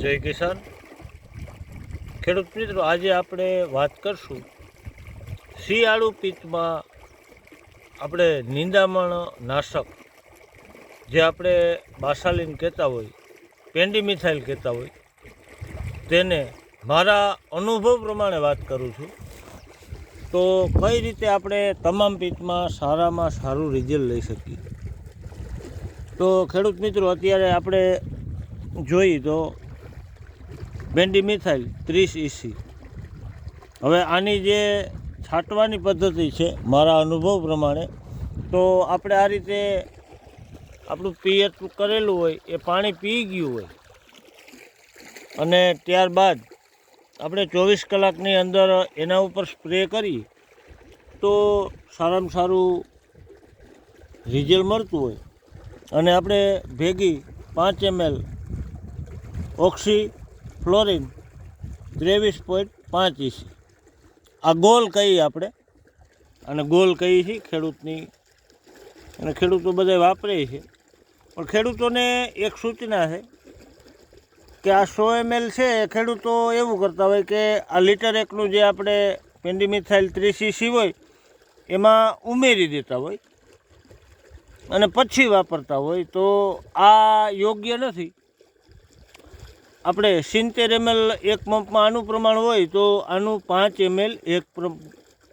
જય કિસાન. ખેડૂત મિત્રો, આજે આપણે વાત કરશું શિયાળુ પિત્તમાં આપણે નિંદામણ નાશક, જે આપણે બાસાલીન કહેતા હોય પેન્ડીમિથાઇલ કહેતા હોય, તેને મારા અનુભવ પ્રમાણે વાત કરું છું. તો કઈ રીતે આપણે તમામ પિત્તમાં સારામાં સારું રિઝલ્ટ લઈ શકીએ? તો ખેડૂત મિત્રો, અત્યારે આપણે જોઈએ તો બેન્ડી મિથાઇલ ત્રીસ ઇસી હવે આની જે છાંટવાની પદ્ધતિ છે, મારા અનુભવ પ્રમાણે, તો આપણે આ રીતે આપણું પિયત કરેલું હોય, એ પાણી પી ગયું હોય. અને ત્યારબાદ આપણે ચોવીસ કલાકની અંદર એના ઉપર સ્પ્રે કરીએ તો સારામાં સારું રિઝલ્ટ મળતું હોય. અને આપણે ભેગી પાંચ એમએલ ઓક્સી ફ્લોરિન ત્રેવીસ પોઈન્ટ પાંચ ઇસી આ ગોલ કહીએ આપણે? અને ગોલ કહીએ છીએ ખેડૂતની. અને ખેડૂતો બધા વાપરે છે. પણ ખેડૂતોને એક સૂચના છે કે આ સો એમએલ છે, ખેડૂતો એવું કરતા હોય કે આ લીટર એકનું જે આપણે પેન્ડીમિથાઇલ ત્રીસ ઇસી હોય, એમાં ઉમેરી દેતા હોય અને પછી વાપરતા હોય. તો આ યોગ્ય નથી. આપણે સિત્તેર એમએલ એક પંપમાં આનું પ્રમાણ હોય તો આનું પાંચ એમએલ એક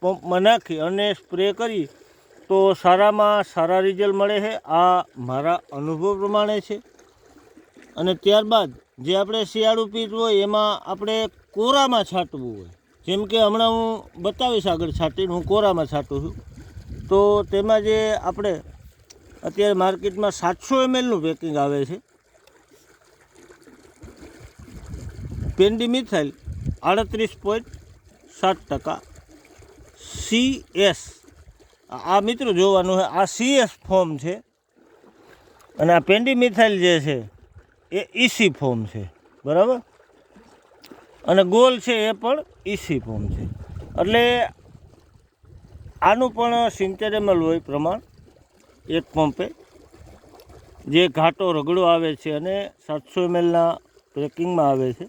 પંપમાં નાખી અને સ્પ્રે કરી તો સારામાં સારા રિઝલ્ટ મળે છે. આ મારા અનુભવ પ્રમાણે છે. અને ત્યારબાદ જે આપણે શિયાળુ પીત હોય એમાં આપણે કોરામાં છાંટવું હોય. જેમ કે હમણાં હું બતાવીશ આગળ છાંટીને હું કોરામાં છાંટું છું. તો તેમાં જે આપણે અત્યારે માર્કેટમાં સાતસો એમએલનું પેકિંગ આવે છે. પેન્ડીમિથાઇલ આડત્રીસ પોઈન્ટ સાત ટકા. સી એસ આ મિત્રો જોવાનું છે આ સી એસ ફોર્મ છે. અને આ પેન્ડીમિથાઇલ જે છે, એ ઈસી ફોર્મ છે. બરાબર? અને ગોલ છે, એ પણ ઈસી ફોર્મ છે. એટલે આનું પણ સિત્તેર હોય પ્રમાણ, એક પંપે. જે ઘાટો રગડો આવે છે અને સાતસો એમએલના પેકિંગમાં આવે છે.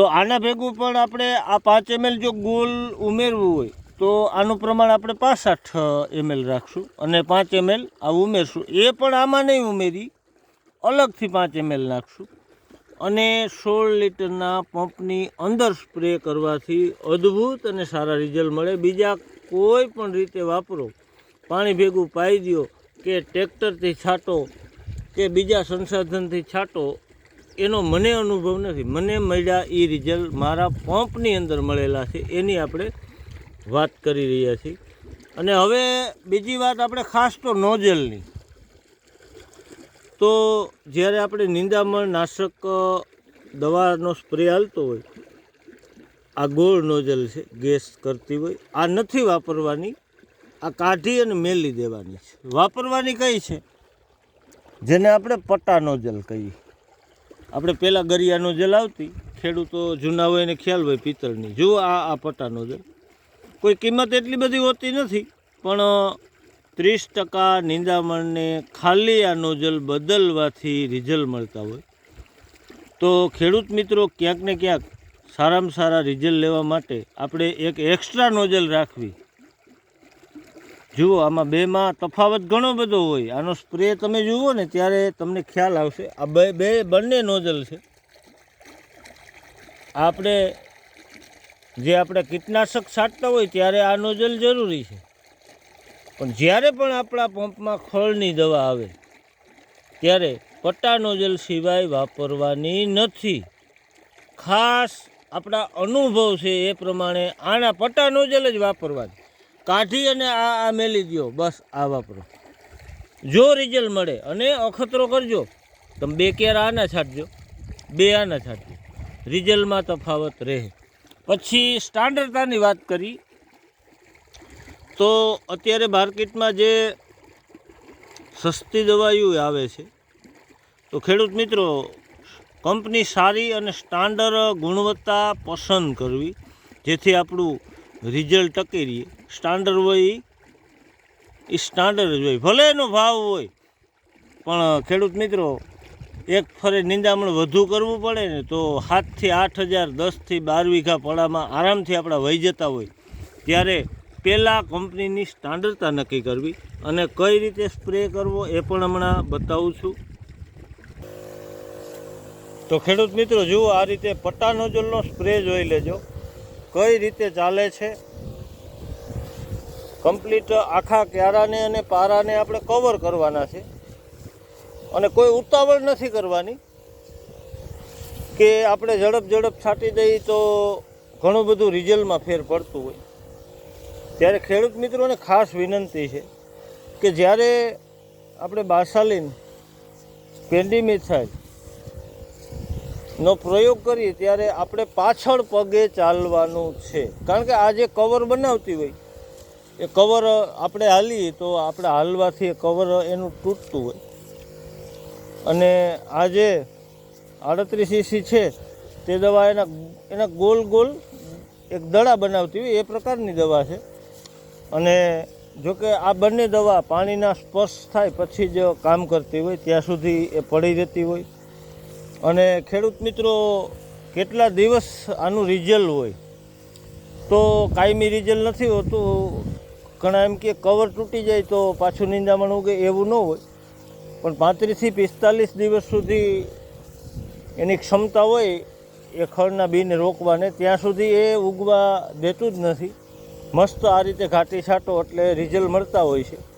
તો આના ભેગું પણ આપણે આ પાંચ એમએલ જો ગોલ ઉમેરવું હોય, તો આનું પ્રમાણ આપણે પાસઠ એમએલ રાખશું અને પાંચ એમએલ આ ઉમેરશું. એ પણ આમાં નહીં ઉમેરી, અલગથી પાંચ એમએલ નાખશું. અને સોળ લીટરના પંપની અંદર સ્પ્રે કરવાથી અદ્ભુત અને સારા રિઝલ્ટ મળે. બીજા કોઈ પણ રીતે વાપરો, પાણી ભેગું પાઈ દો કે ટ્રેક્ટરથી છાંટો કે બીજા સંસાધનથી છાંટો એનો મને અનુભવ નથી. મને મળ્યા એ રિઝલ્ટ મારા પંપની અંદર મળેલા છે એની આપણે વાત કરી રહ્યા છીએ. અને હવે બીજી વાત આપણે ખાસ તો નોઝલની. તો જ્યારે આપણે નિંદામણ નાશક દવાનો સ્પ્રે હાલતો હોય, આ ગોળ નોઝલ છે, ગેસ કરતી હોય, આ નથી વાપરવાની. આ કાઢી અને મેલી દેવાની છે. વાપરવાની કઈ છે? જેને આપણે પટ્ટા નોઝલ કહીએ. આપણે પહેલાં ગરિયા નોઝલ આવતી, ખેડૂતો જૂના હોય એને ખ્યાલ હોય પિત્તળની. જુઓ આ આ પટ્ટા નોઝલ કોઈ કિંમત એટલી બધી હોતી નથી, પણ ત્રીસ ટકા નિંદામણને ખાલી આ નોઝલ બદલવાથી રિઝલ્ટ મળતા હોય. તો ખેડૂત મિત્રો ક્યાંક ને ક્યાંક સારામાં સારા રિઝલ્ટ લેવા માટે આપણે એક એક્સ્ટ્રા નોઝલ રાખવી. જુઓ, આમાં બેમાં તફાવત ઘણો બધો હોય. આનો સ્પ્રે તમે જુઓ ને, ત્યારે તમને ખ્યાલ આવશે. આ બે બે બંને નોઝલ છે. આપણે જે આપણે કીટનાશક છાંટતા હોય ત્યારે આ નોઝલ જરૂરી છે. પણ જ્યારે પણ આપણા પંપમાં ખળની દવા આવે, ત્યારે પટ્ટા નોઝલ સિવાય વાપરવાની નથી. ખાસ આપણા અનુભવ છે એ પ્રમાણે આના પટ્ટા નોઝલ જ વાપરવાની. કાઢી અને આ આ મેલી દો બસ, આ વાપરો. જો રિઝલ્ટ મળે, અને અખતરો કરજો. તમે બે કેર આના છાંટજો. બે આના છાંટજો. રિઝલ્ટમાં તફાવત રહે. પછી સ્ટાન્ડર્ડતાની વાત કરી, તો અત્યારે માર્કેટમાં જે સસ્તી દવાઈઓ આવે છે, તો ખેડૂત મિત્રો કંપની સારી અને સ્ટાન્ડર્ડ ગુણવત્તા પસંદ કરવી, જેથી આપણું રિઝલ્ટ ટકી રહીએ સ્ટાન્ડર્ડ હોય એ સ્ટાન્ડર્ડ જ હોય. ભલે એનો ભાવ હોય, પણ ખેડૂત મિત્રો, એક ફરે નિંદામણ વધુ કરવું પડે ને તો સાતથી આઠ હજાર, દસથી બાર વીઘા પડામાં આરામથી આપણા વહી જતા હોય. ત્યારે પહેલાં કંપનીની સ્ટાન્ડર્ડતા નક્કી કરવી અને કઈ રીતે સ્પ્રે કરવો એ પણ હમણાં બતાવું છું. તો ખેડૂત મિત્રો, જુઓ આ રીતે પટ્ટા નોઝલનો સ્પ્રે જોઈ લેજો. કઈ રીતે ચાલે છે? કમ્પ્લીટ આખા ક્યારાને અને પારાને આપણે કવર કરવાના છે. અને કોઈ ઉતાવળ નથી કરવાની કે આપણે ઝડપ ઝડપ છાંટી દઈએ તો ઘણું બધું રિઝલ્ટમાં ફેર પડતું હોય. ત્યારે ખેડૂત મિત્રોને ખાસ વિનંતી છે કે જ્યારે આપણે બાસાલીન પેન્ડીમિથાઇલ નો પ્રયોગ કરીએ ત્યારે આપણે પાછળ પગે ચાલવાનું છે. કારણ કે આ જે કવર બનાવતી હોય, એ કવર આપણે હાલીએ તો આપણે હાલવાથી કવર એનું તૂટતું હોય. અને આ જે આડત્રીસ ઇસી છે, તે દવા એના એના ગોલ ગોલ એક દડા બનાવતી હોય, એ પ્રકારની દવા છે. અને જોકે આ બંને દવા પાણીના સ્પર્શ થાય પછી જ કામ કરતી હોય, ત્યાં સુધી એ પડી રહેતી હોય. અને ખેડૂત મિત્રો, કેટલા દિવસ આનું રિઝલ્ટ હોય? તો કાયમી રિઝલ્ટ નથી હોતું, ઘણા એમ કે કવર તૂટી જાય તો પાછું નિંદામણ ઉગે એવું ન હોય. પણ પાંત્રીસથી પિસ્તાલીસ દિવસ સુધી એની ક્ષમતા હોય, એ ખળના બીને રોકવાને, ત્યાં સુધી એ ઉગવા દેતું જ નથી. મસ્ત આ રીતે ઘાટી છાંટો એટલે રિઝલ્ટ મળતા હોય છે.